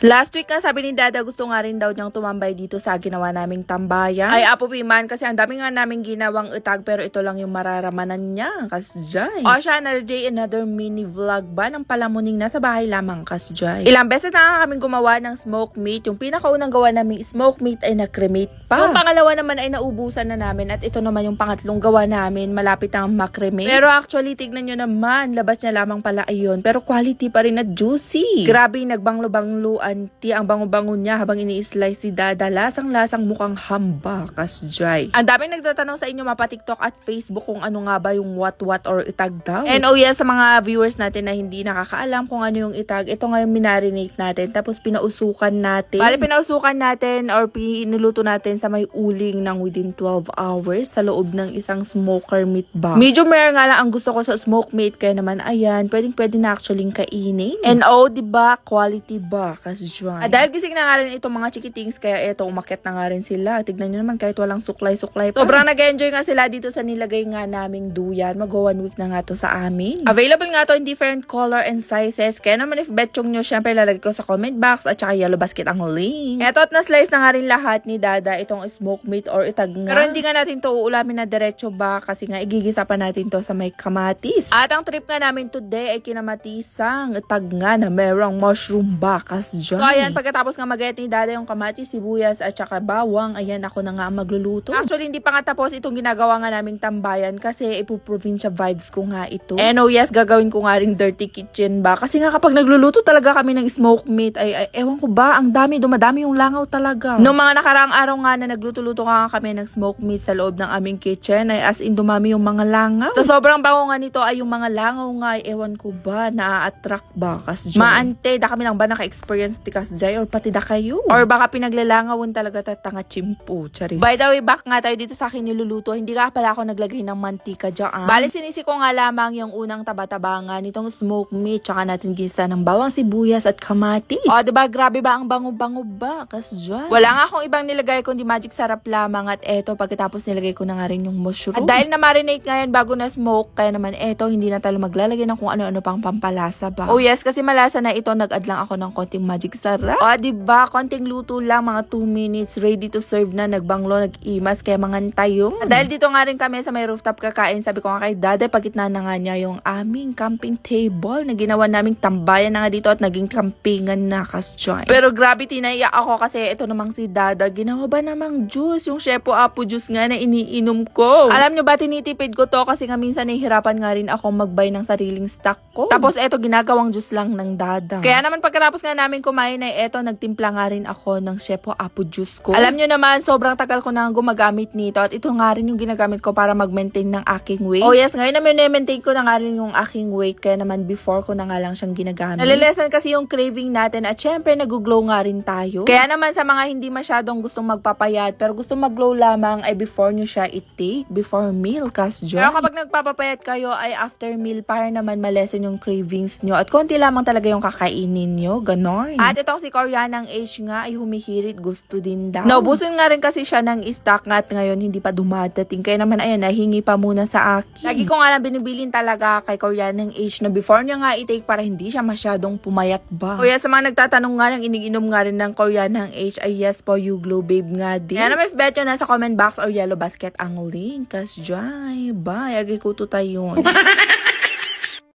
Last week nga sabi ni Dada gusto nga rin daw niyang tumambay dito sa ginawa naming tambayan. Ay apo piman kasi ang dami nga naming ginawang utag pero ito lang yung mararamanan niya. Kasjay. O siya another day another mini vlog ba ng palamuning nasa bahay lamang kasjay. Ilang beses na nga kaming gumawa ng smoke meat. Yung pinakaunang gawa namin smoke meat ay na-cremate pa. Yung pangalawa naman ay naubusan na namin at ito naman yung pangatlong gawa namin malapit ang makremate. Pero actually tignan nyo naman labas niya lamang pala ayun pero quality pa rin at juicy. Grabe nagbanglo-banglo auntie ang bango-bango niya habang ini-slice si Dada. Lasang-lasang mukhang hamba, kasjay. Ang daming nagtatanong sa inyo mapa TikTok at Facebook kung ano nga ba yung what-what or itag daw. And oh yeah, sa mga viewers natin na hindi nakakaalam kung ano yung itag, ito nga yung minarinate natin tapos pinausukan natin. Bali, pinausukan natin or pinuluto natin sa may uling ng within 12 hours sa loob ng isang smoker meat box. Medyo rare nga lang ang gusto ko sa smoke meat kaya naman ayan, pwedeng pwede na actually kainin. And oh, di ba quality ba? Kasjuan. At dahil gising na nga rin itong mga chikitings kaya eto umakyat na nga rin sila. Tignan nyo naman kahit walang suklay-suklay pa. Sobrang nag-enjoy nga sila dito sa nilagay nga naming duyan. Mag one week na nga to sa amin. Available nga to in different color and sizes. Kaya naman if betchong nyo, syempre lalagay ko sa comment box at saka yellow basket ang link. Eto at na-slice na nga rin lahat ni Dada itong smoke meat or itag nga. Pero hindi nga natin to uulamin na diretso ba kasi nga igigisa pa natin to sa may kamatis. At ang trip nga namin today ay kinamatisang itag nga na merong mushroom bakas dyan. So ayan, pagkatapos nga mag ni Dada yung kamatis, sibuyas at saka bawang, ayan ako na nga magluluto. Actually, hindi pa nga tapos itong ginagawa nga naming tambayan kasi ipo-provincia vibes ko nga ito. And oh yes, gagawin ko nga ring dirty kitchen ba? Kasi nga kapag nagluluto talaga kami ng smoke meat, ay, ay ewan ko ba, ang dami, dumadami yung langaw talaga. Noong mga nakaraang araw nga na nagluto-luto nga kami ng smoke meat sa loob ng aming kitchen, ay as in dumami yung mga langaw. Sa sobrang bango nga nito ay yung mga langaw nga, ay ewan ko ba, na-attract ba? Kas Maante, da kami lang ba naka-experience ti kasjay or pati da kayo? Or baka pinaglalangawon talaga tatanga chimpo, charis. By the way, back nga tayo dito sa akin niluluto. Hindi ka pala ako naglagay ng mantika dyan. Bali, sinisi ko nga lamang yung unang taba-taba nga nitong smoke meat. Tsaka natin gisa ng bawang sibuyas at kamatis. O, diba? Grabe ba ang bango-bango ba? Kasjay. Wala nga akong ibang nilagay kundi magic sarap lamang. At eto, pagkatapos nilagay ko na nga rin yung mushroom. At dahil na-marinate nga yan bago na smoke, kaya naman eto, hindi na talo maglalagay ng kung ano-ano pang pampalasa ba. Oh yes, kasi malasa na ito, nag-add lang ako ng konting magic sarap. O, diba? Konting luto lang, mga 2 minutes, ready to serve na, nagbanglo, nag-imas, kaya mga tayo. At dahil dito nga rin kami sa may rooftop kakain, sabi ko nga kay Dada, pagitna na nga niya yung aming camping table na ginawa naming tambayan na nga dito at naging campingan na kasjoy. Pero grabe, tinaiyak ako kasi ito namang si Dada, ginawa ba namang juice? Yung Shepo Apo juice nga na iniinom ko. Alam nyo ba, tinitipid ko to kasi nga minsan nahihirapan nga rin ako magbay ng sariling stock ko. Tapos eto, ginagawang juice lang ng Dada. Kaya naman pagkatapos nga namin kumain ay eto, nagtimpla nga rin ako ng Shepo Apo juice ko. Alam nyo naman, sobrang tagal ko na gumagamit nito at ito nga rin yung ginagamit ko para mag-maintain ng aking weight. Oh yes, ngayon naman na-maintain ko na nga rin yung aking weight kaya naman before ko na nga lang siyang ginagamit. Nalilesen kasi yung craving natin at syempre nag-glow nga rin tayo. Kaya naman sa mga hindi masyadong gustong magpapayat pero gustong mag-glow lamang ay before nyo siya i-take, before meal, kas Pero kapag nagpapapayat kayo ay after meal para naman malesen yung cravings nyo at konti lamang talaga yung kakainin nyo, ganon. At itong si Koreanang age nga ay humihirit gusto din daw. Naubusin nga rin kasi siya ng stock nga at ngayon hindi pa dumadating. Kaya naman ayan, nahingi pa muna sa akin. Lagi ko nga lang binibilin talaga kay Koreanang age na before niya nga i-take para hindi siya masyadong pumayat ba. Kuya sa mga nagtatanong nga ng iniinom nga rin ng Koreanang age ay yes po, you glow babe nga din. Kaya naman if bet nyo nasa comment box or yellow basket ang link. Kas dyan, bye, agi ko to tayo.